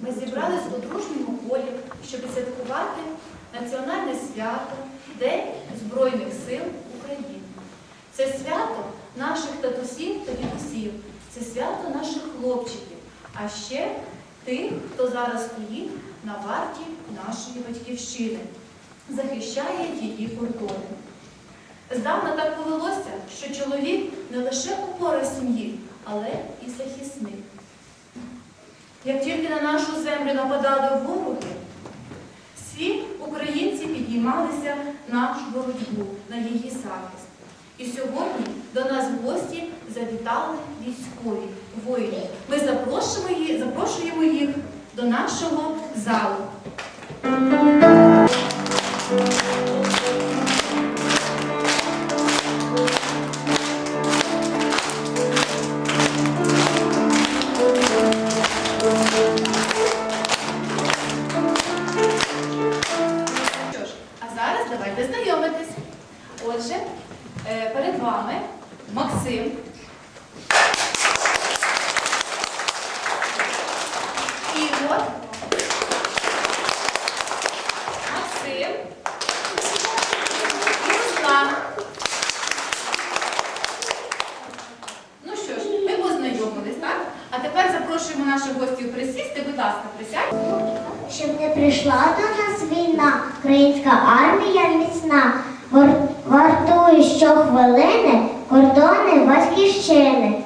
ми зібрались у дружньому колі, щоб святкувати національне свято День Збройних сил України. Це свято наших татусів та дідусів, це свято наших хлопчиків, а ще тих, хто зараз стоїть на варті нашої батьківщини, захищає її кордони. Здавна так повелося, що чоловік не лише опора сім'ї, але і захисник. Як тільки на нашу землю нападали вороги, всі українці підіймалися на боротьбу, на її захист. І сьогодні до нас в гості завітали військові воїни. Ми запрошуємо їх, запрошуємо їх до нашого залу. Запрошуємо наших гостів присісти. Будь ласка, присядьте. Щоб не прийшла до нас війна, українська армія міцна, вартує щохвилини кордони батьківщини.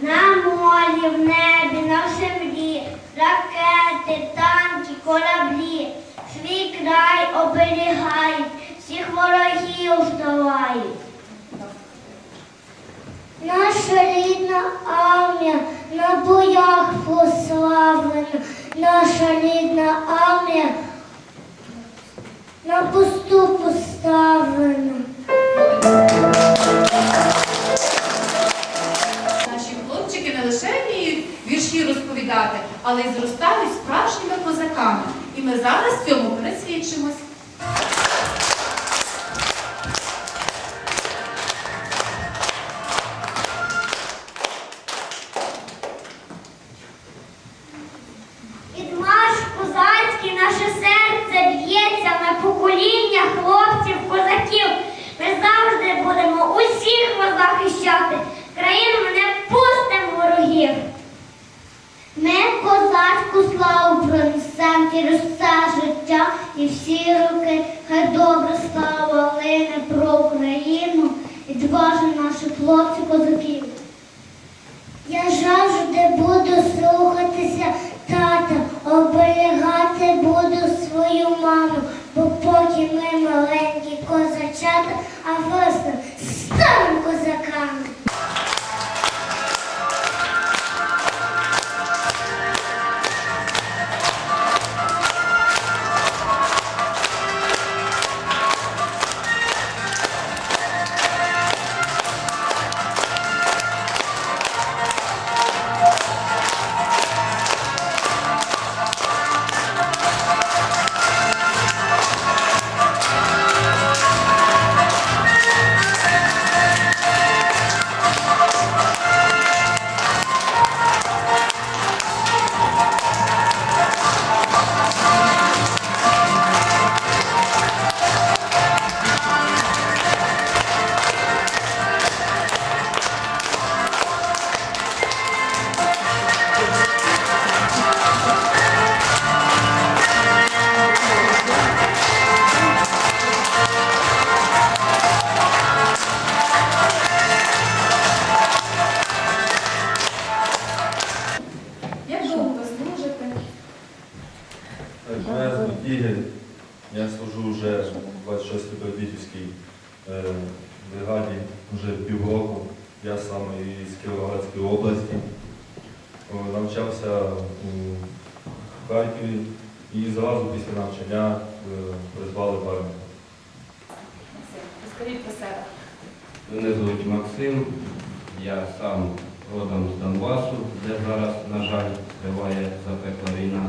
На морі, в небі, на землі, ракети, танки, кораблі, свій край оберігають, всіх ворогів здолають. Наша рідна армія на боях прославлена, наша рідна армія на посту поставлена. Наші хлопчики не лише вміють вірші розповідати, але й зростають справжніми козаками. І ми зараз цьому пересвідчимось. Україну і дважи наших Я служу вже в 26-й Бердичівській бригаді вже півроку. Я саме із Кіровоградської області. Навчався у Харкові і зразу після навчання е, призвали в армію. Максим, розкажіть про себе. Мене звуть Максим, я сам родом з Донбасу, де зараз, на жаль, триває запекла війна.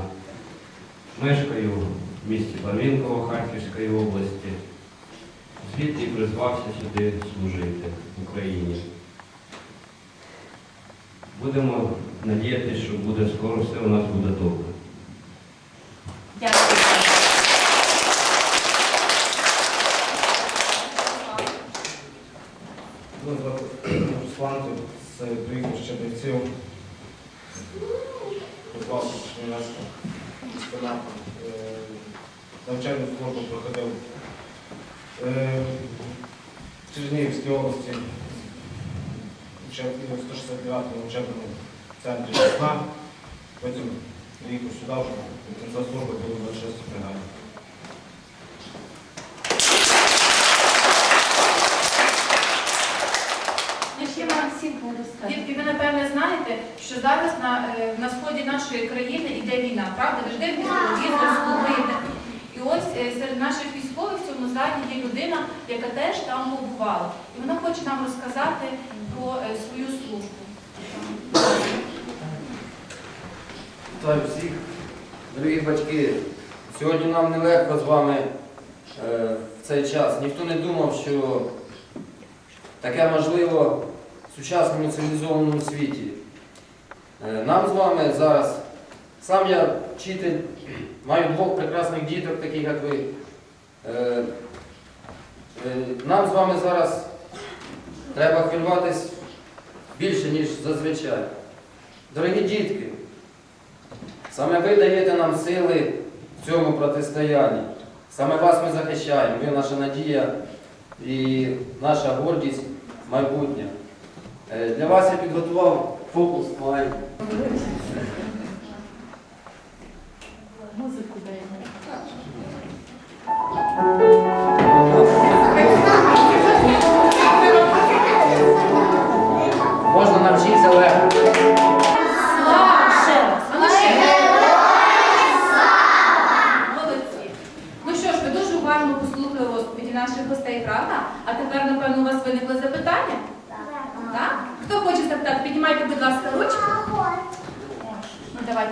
Мешкаю в місті Барвінково Харківської області. Звідти і призвався сюди служити в Україні. Будемо надіятися, що буде скоро все у нас буде добре. Дякую. Руслан, це приїхав з Чернівців. Позвав Чернівецька спинапа. Навчальну службу проходив е, в Чернігівській області, в 169-му учебному центрі Весна. Потім приїхав сюди вже, потім за службу був в 26 бригаді. Дітки, ви напевне знаєте, що зараз на, е, на сході нашої країни йде війна, правда? Ви ж дивитесь ось е, серед наших військових в цьому залі є людина, яка теж там побувала. І вона хоче нам розказати про е, свою службу. Вітаю всіх, дорогі батьки. Сьогодні нам нелегко з вами е, в цей час. Ніхто не думав, що таке можливо в сучасному цивілізованому світі. Е, нам з вами зараз, сам я вчитель, маю двох прекрасних діток, таких як ви. Е, е, нам з вами зараз треба хвилюватись більше, ніж зазвичай. Дорогі дітки, Саме ви даєте нам сили в цьому протистоянні. Саме вас ми захищаємо. Ви наша надія і наша гордість майбутнє. Е, Для вас я підготував фокус маленький.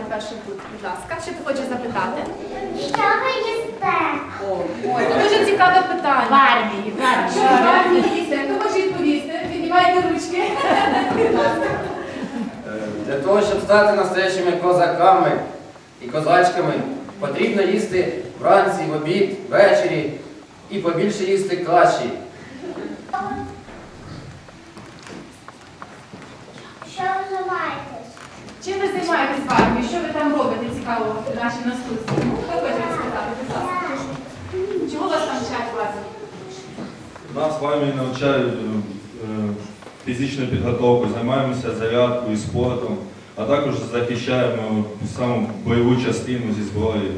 Перший будь, будь ласка. Що ти хочеш запитати? Що ви їсте? Ой, це дуже цікаве питання. Барбі, Що ви Барбі їсте? Хто хоче відповісти? Піднімайте ручки. Для того, щоб стати настоящими козаками і козачками, потрібно їсти вранці, в обід, ввечері і побільше їсти каші. Що ви займаєтесь? Чим ви займаєтесь Барбі? Що ви там робите цікавого в нашій наступці? Ну, хто хоче розказати, будь ласка. Чого вас там вчать Барбі? Нас з вами навчають е, е, фізичну підготовку, займаємося зарядкою і спортом, а також захищаємо саму бойову частину зі зброєю.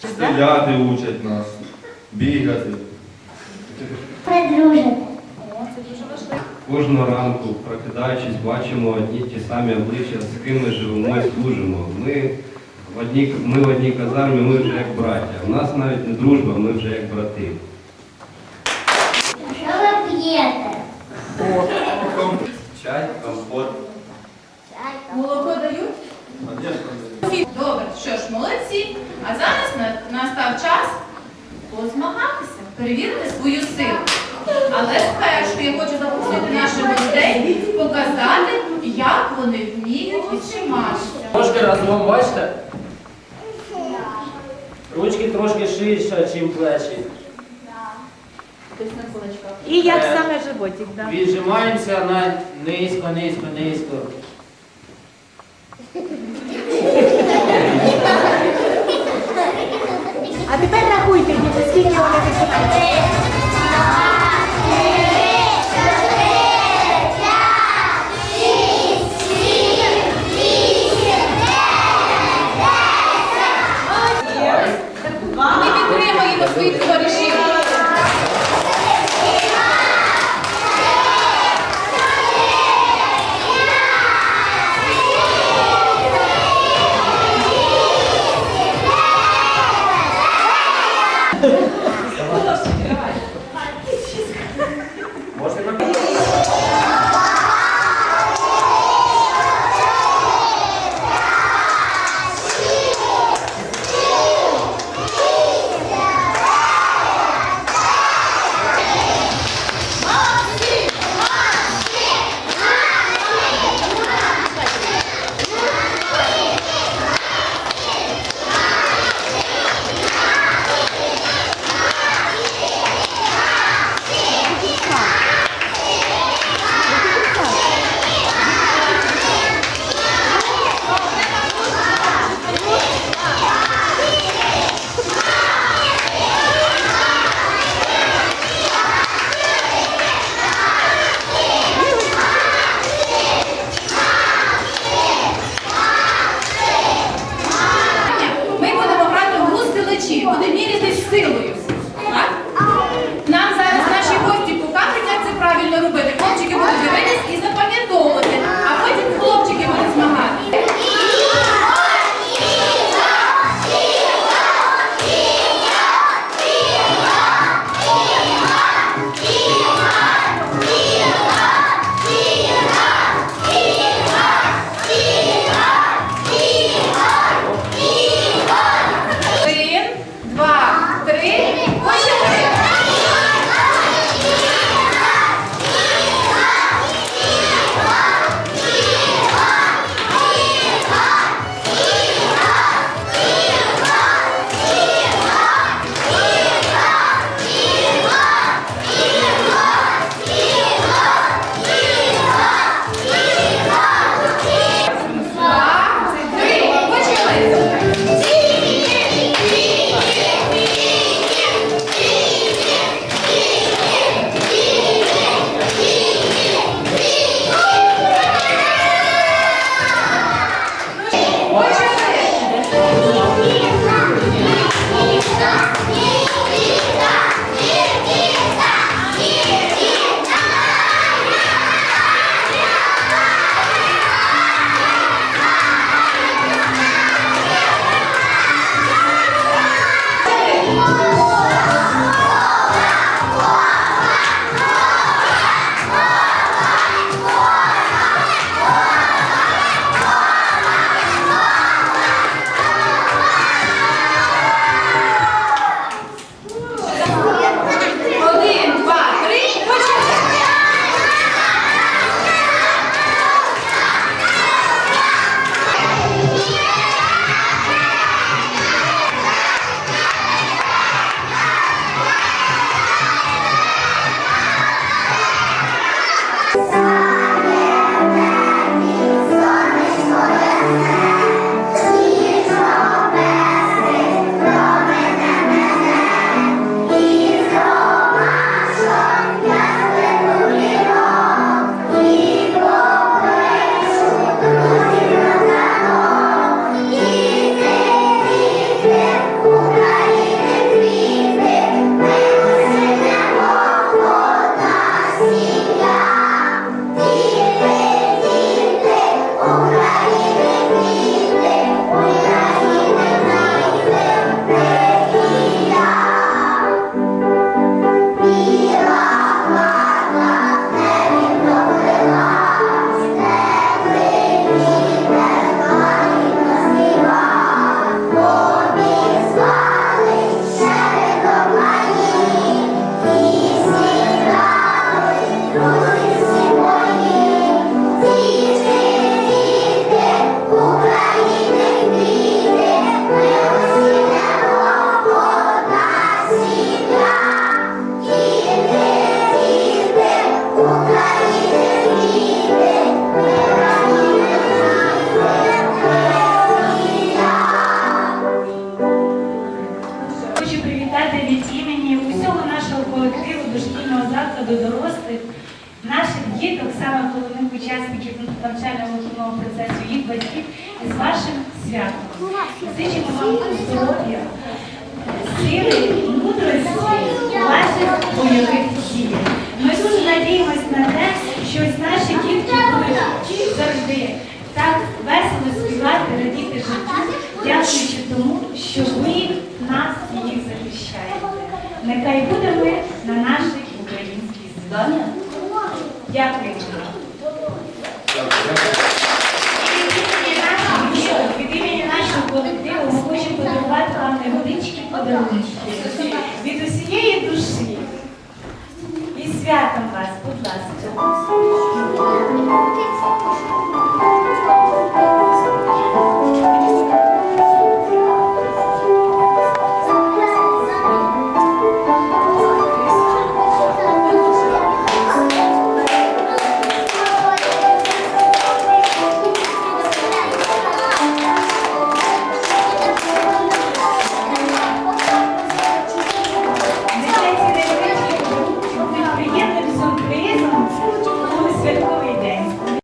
Стріляти учать нас, бігати. Придружити. О, це дуже важливо. Кожного ранку, прокидаючись, бачимо одні ті самі обличчя, з ким ми живемо і служимо. Ми в одній, ми в одній казармі, ми вже як браття. У нас навіть не дружба, ми вже як брати. Що ви п'єте? Чай, компот. Молоко дають? Добре, що ж, молодці. А зараз на- настав час позмагатися, перевірити свою силу. Але спершу я хочу запросити наших показати, як вони вміють відчиматися. Трошки разом, бачите? Ручки трошки ширше, ніж плечі. І як Е, саме животик, да. Віджимаємося на низько, низько, низько. А тепер рахуйте, діти, скільки вони відчувають.